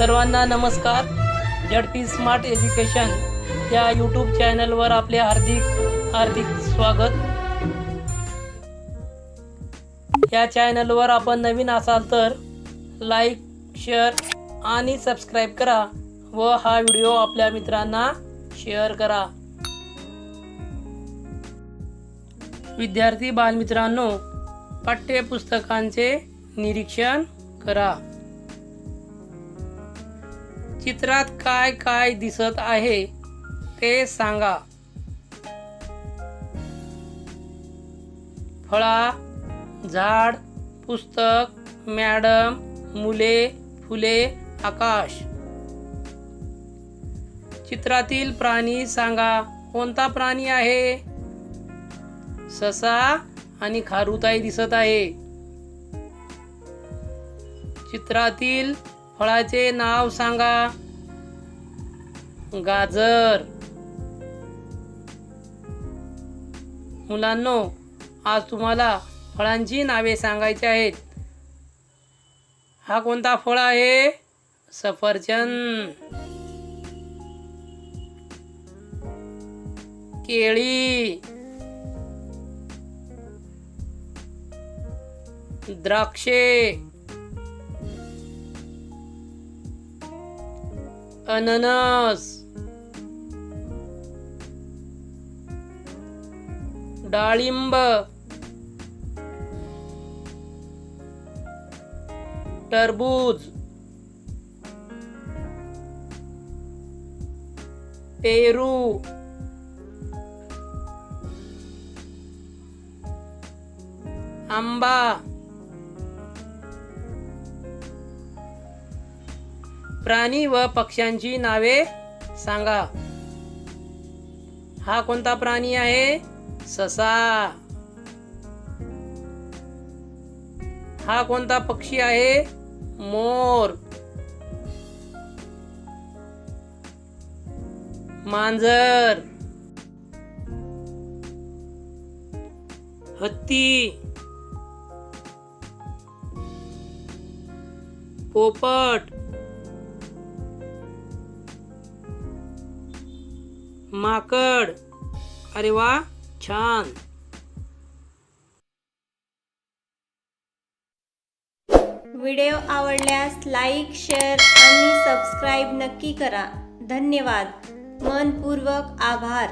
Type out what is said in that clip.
सर्वांना नमस्कार. झडपी smart education या यूट्यूब चॅनलवर आपले हार्दिक हार्दिक स्वागत. या चॅनलवर आपण नवीन असाल तर लाईक शेअर आणि सबस्क्राईब करा व हा व्हिडिओ आपल्या मित्रांना शेअर करा. विद्यार्थी बालमित्रांनो पाठ्यपुस्तकांचे निरीक्षण करा. चित्रात काय काय दिसत आहे ते सांगा. फळा झाड पुस्तक मॅडम मुले फुले आकाश. चित्रातील प्राणी सांगा कोणता प्राणी आहे? ससा आणि खारुताई दिसत आहे. चित्रातील फळाचे नाव सांगा. गाजर. मुलांनो आज तुम्हाला फळांची नावे सांगायची आहेत. हा कोणता फळ आहे? सफरचंद. केळी. द्राक्षे. अननस. डाळिंब. टरबूज. पेरू. आंबा. प्राणी व पक्ष्यांची नावे सांगा. हा कोणता प्राणी आहे? ससा. हा कोणता पक्षी आहे? मोर. मांजर. हत्ती. पोपट. माकड. अरे वा छान. व्हिडिओ आवडल्यास लाईक शेअर आणि सबस्क्राईब नक्की करा. धन्यवाद. मनपूर्वक आभार.